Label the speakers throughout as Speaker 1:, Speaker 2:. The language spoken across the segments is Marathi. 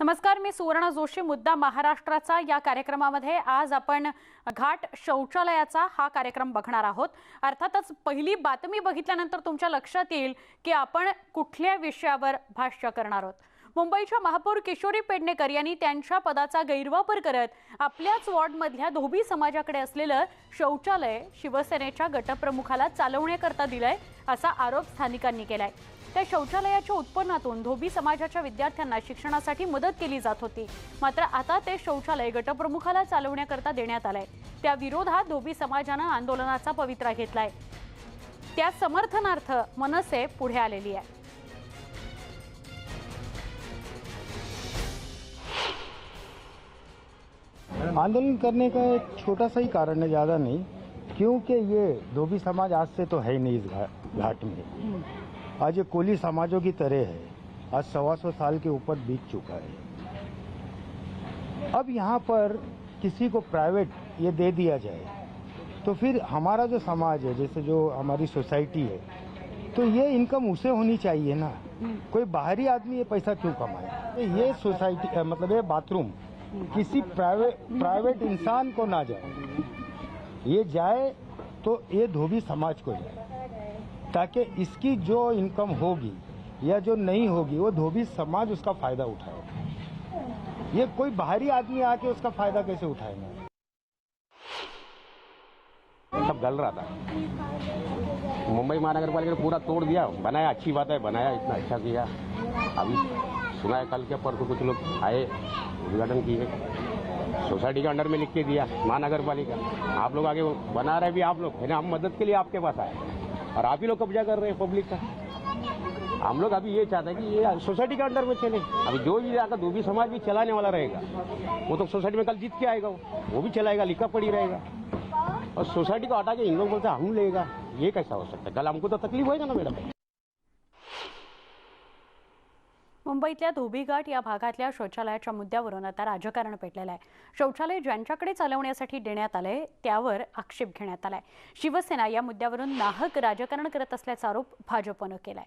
Speaker 1: नमस्कार मी सुवर्ण जोशी मुद्दा महाराष्ट्राचा. या कार्यक्रमामध्ये आज आपण घाट शौचालयाचा हा कार्यक्रम बघणार आहोत. अर्थातच पहिली बातमी बघितल्यानंतर तुमच्या लक्षात येईल की आपण कुठल्या विषयावर भाष्य करणार आहोत. मुंबईच्या महापौर किशोरी पेडणेकर यांनी त्यांच्या पदाचा गैरवापर करत आपल्याच वॉर्डमधल्या धोबी समाजाकडे असलेलं शौचालय शिवसेनेच्या गटप्रमुखाला चालवण्याकरता दिलंय असा आरोप स्थानिकांनी केलाय. त्या शौचालयाच्या उत्पन्नातून धोबी समाजाच्या विद्यार्थ्यांना शिक्षणासाठी मदत केली जात होती. मात्र आता ते शौचालय गटप्रमुखाला चालवण्याकरता देण्यात आलंय. त्या विरोधात धोबी समाजानं आंदोलनाचा पवित्रा घेतलाय. त्या समर्थनार्थ मनसे पुढे आलेली आहे.
Speaker 2: आंदोलन करने का एक छोटा सा ही कारण है ज़्यादा नहीं क्योंकि ये धोबी समाज आज से तो है ही नहीं इस घा- घाट में। आज ये कोली समाजों की तरह है। आज सवा सौ साल के ऊपर बीत चुका है। अब यहाँ पर किसी को प्राइवेट ये दे दिया जाए तो फिर हमारा जो समाज है, जैसे जो हमारी सोसाइटी है तो ये इनकम उसे होनी चाहिए ना। कोई बाहरी आदमी ये पैसा क्यों कमाए? ये सोसाइटी मतलब ये बाथरूम, किसी प्राइवेट प्राइवेट इंसान को ना जाए। ये जाए तो ये धोबी समाज को जाए। ताकि इसकी जो इनकम होगी या जो नहीं होगी, वो धोबी समाज उसका फ़ायदा उठाए। ये कोई बाहरी आदमी आके उसका फ़ायदा कैसे उठाएँगे?
Speaker 3: सब गल रहा था। मुंबई महानगर पालिका ने पूरा तोड़ दिया, बनाया, अच्छी बात है, बनाया, इतना अच्छा किया। अभी सुना है कल के परसों कुछ लोग आए, उद्घाटन किए। सोसाइटी के अंडर में लिख के दिया महानगर पालिका आप लोग आगे बना रहे भी आप लोग, है ना? हम मदद के लिए आपके पास आए। और आप ही लोग कब्जा कर रहे हैं पब्लिक का। हम लोग अभी ये चाहते हैं कि ये सोसाइटी के अंडर में चले। अभी जो भी आकर धोबी समाज भी चलाने वाला रहेगा, वो तो सोसाइटी में कल जीत के आएगा वो। वो भी चलाएगा, लिखा पड़ी रहेगा। और सोसाइटी को हटा के इन लोग बोलते हम लेगा। ये कैसा हो सकता है? कल हमको तो तकलीफ़ होएगा ना, मैडम।
Speaker 1: मुंबईतल्या धोबीघाट या भागातल्या शौचालयाच्या मुद्द्यावरून आता राजकारण पेटलेलं आहे. शौचालय ज्यांच्याकडे चालवण्यासाठी देण्यात आलंय त्यावर आक्षेप घेण्यात आलाय. शिवसेना या मुद्द्यावरून नाहक राजकारण करत असल्याचा आरोप भाजपनं केलाय.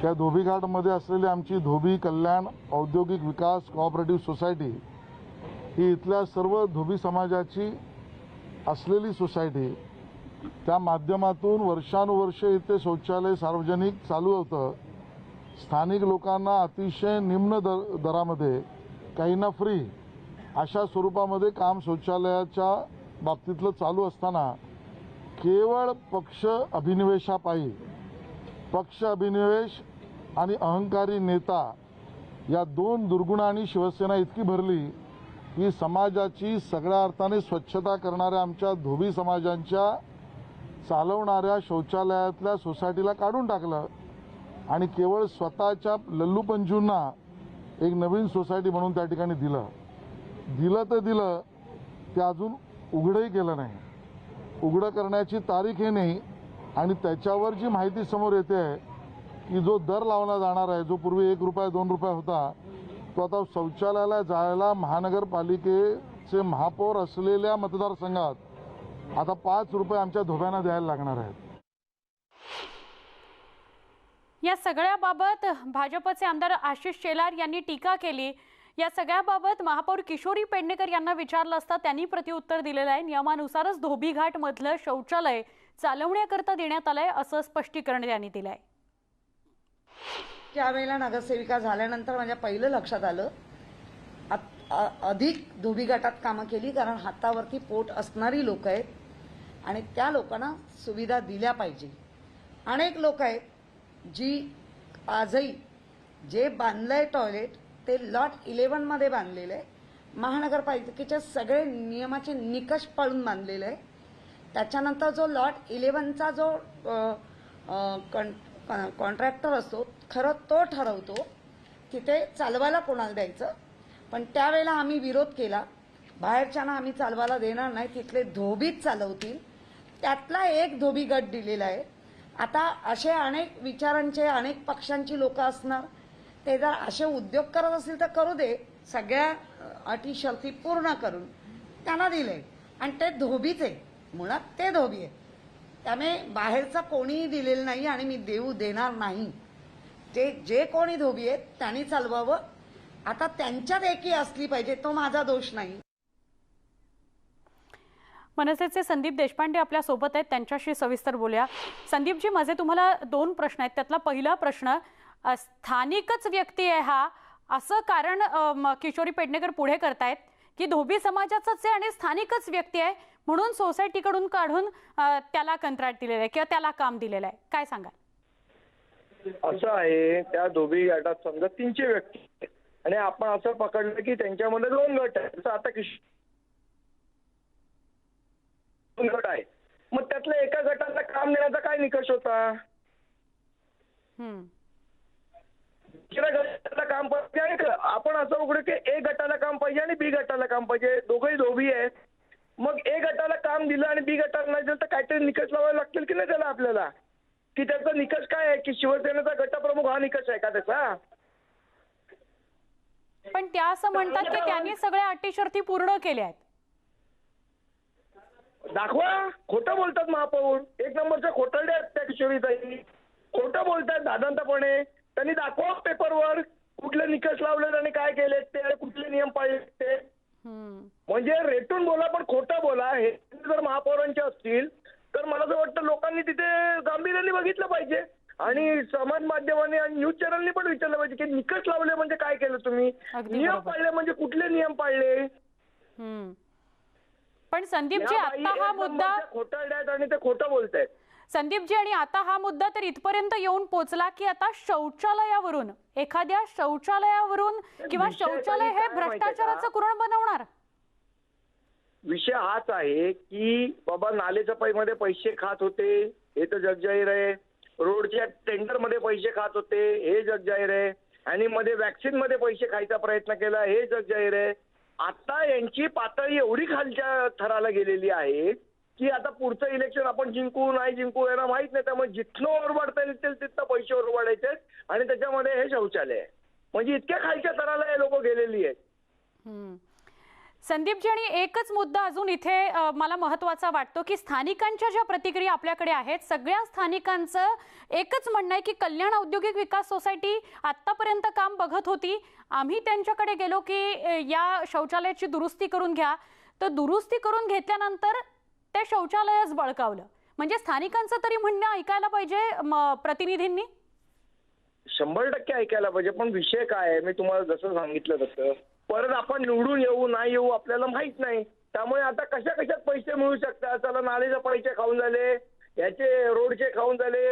Speaker 4: त्या धोबीघाटमध्ये असलेली आमची धोबी कल्याण औद्योगिक विकास कोऑपरेटिव्ह सोसायटी ही इथल्या सर्व धोबी समाजाची असलेली सोसायटी त्या माध्यमातून वर्षानुवर्ष इथे शौचालय सार्वजनिक चालू होतं. स्थानिक लोकांना अतिशय निम्न दर दरामध्ये काहींना फ्री अशा स्वरूपामध्ये काम शौचालयाच्या बाबतीतलं चालू असताना केवळ पक्ष अभिनिवेशापायी पक्ष अभिनिवेश आणि अहंकारी नेता या दोन दुर्गुणांनी शिवसेना इतकी भरली ही समाजाची सगळ्या अर्थाने स्वच्छता करणाऱ्या आमच्या धोबी समाजांच्या चालवणाऱ्या शौचालयातल्या सोसायटीला काढून टाकलं. आणि केवळ स्वतःच्या लल्लू पंजूंना एक नवीन सोसायटी म्हणून त्या ठिकाणी दिलं. दिलं तर दिलं ते अजून उघडंही केलं नाही. उघडं करण्याची तारीखही नाही आणि त्याच्यावर जी माहिती समोर येते आहे की जो दर लावला जाणार आहे जो पूर्वी एक रुपया दोन रुपया होता तो आता शौचालयाला जायला महानगरपालिकेचे महापौर असलेल्या मतदारसंघात आता पाच रुपये आमच्या धोब्यांना द्यायला लागणार आहेत.
Speaker 1: या सगळ्याबाबत भाजपचे आमदार आशिष शेलार यांनी टीका केली. या सगळ्याबाबत महापौर किशोरी पेडणेकर यांना विचारलं असता त्यांनी प्रतिउत्तर दिलेलं आहे. नियमानुसारच धोबीघाट मधलं शौचालय चालवण्याकरता देण्यात आलंय असं स्पष्टीकरण त्यांनी दिलंय.
Speaker 5: त्यावेळेला नगरसेविका झाल्यानंतर माझ्या पहिलं लक्षात आलं अधिक धोबी गटात कामं केली कारण हातावरती पोट असणारी लोक आहेत आणि त्या लोकांना सुविधा दिल्या पाहिजे. अनेक लोक आहेत जी आजही जे बांधलंय टॉयलेट ते लॉट इलेव्हनमध्ये बांधलेलं आहे महानगरपालिकेच्या सगळे नियमाचे निकष पाळून बांधलेलं आहे त्याच्यानंतर जो लॉट इलेव्हनचा जो अ, कॉन्ट्रॅक्टर असतो खरं तो ठरवतो तिथे चालवायला कोणाला द्यायचं. पण त्यावेळेला आम्ही विरोध केला. बाहेरच्यांना आम्ही चालवायला देणार नाही तिथले धोबीच चालवतील. त्यातला एक धोबी गट दिलेला आहे. आता असे अनेक विचारांचे अनेक पक्षांची लोक असणार. ते जर असे उद्योग करत असतील तर करू दे. सगळ्या अटी शर्ती पूर्ण करून त्यांना दिले. आणि ते धोबीच आहे. मुळात ते धोबी आहे. त्यामुळे बाहेरचा कोणीही दिलेलं नाही आणि मी देऊ देणार नाही. ते जे कोणी धोबी आहेत त्यांनी चालवावं. आता त्यांच्यात एकी असली पाहिजे तो माझा दोष नाही.
Speaker 1: मनसेचे संदीप देशपांडे आपल्यासोबत आहेत त्यांच्याशी सविस्तर बोलूया. संदीपजी माझे तुम्हाला दोन प्रश्न आहेत. त्यातला पहिला प्रश्न स्थानिकच व्यक्ती आहे हा. असं कारण किशोरी पेडणेकर पुढे करतायत की धोबी समाजाचाच आहे आणि स्थानिकच व्यक्ती आहे. म्हणून सोसायटीकडून काढून त्याला कंत्राट दिलेलं आहे किंवा त्याला काम दिलेलं आहे. काय सांगाल?
Speaker 6: असं आहे त्या धोबी गटात समजा तीनशे व्यक्ती. आणि आपण असं पकडलं की त्यांच्यामध्ये दोन गट आहेत. जसं आता दोन गट आहे मग त्यातल्या एका गटाला काम देण्याचा काय निकष होता?
Speaker 1: हम्म.
Speaker 6: दुसऱ्या गटाला काम पाहिजे आणि आपण असं उघडू की ए गटाला काम पाहिजे आणि बी गटाला काम पाहिजे. दोघंही धोबी आहेत. मग ए गटाला काम दिलं आणि बी गटाला नाही दिलं तर काहीतरी निकष लावावे लागतील की नाही त्याला आपल्याला? की त्याचा निकष काय आहे? की शिवसेनेचा गटप्रमुख हा निकष आहे का त्याचा?
Speaker 1: पण त्या असं म्हणतात की त्यांनी सगळ्या अटी शर्ती पूर्ण केल्या आहेत.
Speaker 6: दाखवा. खोटं बोलतात महापौर. एक नंबरच्या खोटरड्या आहेत त्या किशोरीताई. खोटं बोलतात दादांतपणे. त्यांनी दाखवा पेपरवर कुठले निकष लावलेत आणि काय केले ते कुठले नियम पाळले ते. म्हणजे रेटून बोला पण खोटं बोला. हे जर महापौरांचे असतील तर मला असं वाटतं लोकांनी तिथे गांभीर्याने बघितलं पाहिजे. आणि समाज माध्यमांनी आणि न्यूज चॅनलनी पण विचारलं पाहिजे की निकष लावले म्हणजे काय केलं तुम्ही? नियम. पाळले म्हणजे कुठले नियम पाळले.
Speaker 1: पण संदीपजी आता हा मुद्दा
Speaker 6: नंबरच्या खोटारड्या आहेत आणि ते खोटं बोलतायत.
Speaker 1: संदीपजी आणि आता हा मुद्दा तर इथपर्यंत येऊन पोचला की आता शौचालयावरून एखाद्या शौचालयावरून किंवा शौचालय हे भ्रष्टाचाराचं कुरण बनवणार?
Speaker 6: विषय हाच आहे की बाबा नाले मध्ये पैसे खात होते हे तर जगजाहीर आहे. रोडच्या टेंडरमध्ये पैसे खात होते हे जगजाहीर आहे. आणि मध्ये वॅक्सिनमध्ये पैसे खायचा प्रयत्न केला हे जगजाहीर आहे. आता यांची पातळी एवढी खालच्या थराला गेलेली आहे की आता पुढचं इलेक्शन आपण जिंकू नाही जिंकू यांना माहीत नाही. त्यामुळे जिथलं ओरबाडता येईल तिथनं पैसे ओरबाडायचे आणि त्याच्यामध्ये हे शौचालय आहे. म्हणजे इतक्या खालच्या थराला हे लोक गेलेली आहेत.
Speaker 1: हम्म. संदीपजी आणि एकच मुद्दा अजून इथे मला महत्त्वाचा वाटतो की स्थानिकांच्या ज्या प्रतिक्रिया आपल्याकडे आहेत सगळ्या स्थानिकांचं एकच म्हणणं आहे की कल्याण औद्योगिक विकास सोसायटी आतापर्यंत काम बघत होती. आम्ही त्यांच्याकडे गेलो की या शौचालयाची दुरुस्ती करून घ्या. तर दुरुस्ती करून घेतल्यानंतर ते शौचालयच बळकावलं. म्हणजे स्थानिकांचं तरी म्हणणं ऐकायला पाहिजे प्रतिनिधींनी?
Speaker 6: शंभर टक्के ऐकायला पाहिजे पण विषय काय आहे? मी तुम्हाला जसं सांगितलं तसं परत आपण निवडून येऊ नाही येऊ आपल्याला माहीत नाही. त्यामुळे आता कशा कशात पैसे मिळू शकतात? चला नालेचे पैसे खाऊन झाले याचे रोडचे खाऊन झाले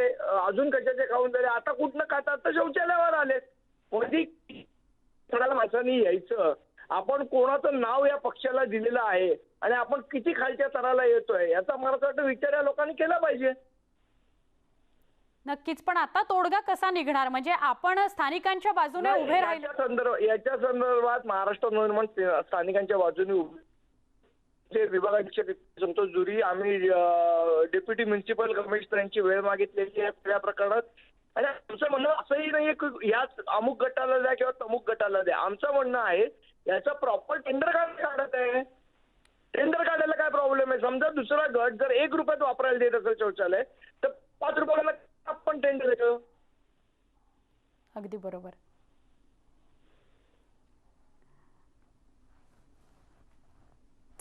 Speaker 6: अजून कशाचे खाऊन झाले? आता कुठनं खातात? तर शौचालयावर आले कोणती कोणाला माणसांनी यायचं आपण कोणाचं नाव या पक्षाला दिलेलं आहे आणि आपण किती खालच्या तराला येतोय याचा मला असं वाटतं विचार या लोकांनी केला पाहिजे.
Speaker 1: नक्कीच पण आता तोडगा कसा निघणार? म्हणजे आपण स्थानिकांच्या बाजूने
Speaker 6: नाही,
Speaker 1: उभे राहिले
Speaker 6: याच्या संदर्भ याच्या संदर्भात महाराष्ट्र नवनिर्माण स्थानिकांच्या बाजूने उभे विभागाचे संतोष जुरी आम्ही डेप्युटी म्युन्सिपल कमिशनरांची वेळ मागितलेली आहे या प्रकरणात. आणि आमचं म्हणणं असंही नाहीये की याच अमुक गटाला द्या किंवा तमुक गटाला द्या. आमचं म्हणणं आहे याचं प्रॉपर टेंडर काढत आहे? टेंडर काढायला काय प्रॉब्लेम आहे? समजा दुसरा गट जर एक रुपयात वापरायला देत असेल शौचालय तर पाच रुपयाला आपण टेंडर देतो
Speaker 1: अगदी बरोबर.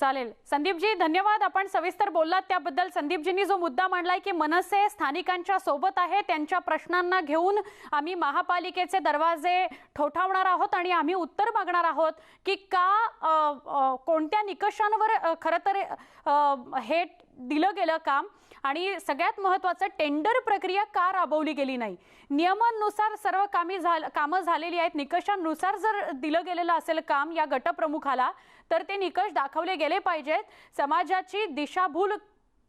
Speaker 1: चालेल. संदीपजी धन्यवाद. आपण सविस्तर बोललात त्याबद्दल. संदीपजींनी जो मुद्दा मांडलाय की मनसे स्थानिकांच्या सोबत आहे त्यांच्या प्रश्नांना घेऊन आम्ही महापालिकेचे दरवाजे ठोठावणार आहोत आणि आम्ही उत्तर मागणार आहोत की का कोणत्या निकषांवर खरं तर हे दिलं गेलं काम आणि सगळ्यात महत्वाचं टेंडर प्रक्रिया का राबवली गेली नाही? नियमांनुसार सर्व कामी झाल कामं झालेली आहेत. निकषांनुसार जर दिलं गेलेलं असेल काम या गटप्रमुखाला तर ते निकष दाखवले गेले पाहिजेत. समाजाची दिशाभूल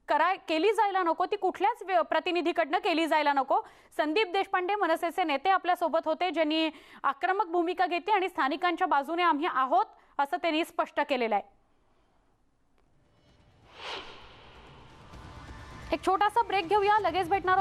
Speaker 1: करा केली जायला नको ती कुठल्याच व्य- प्रतिनिधीकडनं केली जायला नको. संदीप देशपांडे मनसेचे नेते आपल्यासोबत होते ज्यांनी आक्रमक भूमिका घेतली आणि स्थानिकांच्या बाजूने आम्ही आहोत असं त्यांनी स्पष्ट केलेलं आहे. एक छोटासा ब्रेक घेऊया लगेच भेटणार आहोत.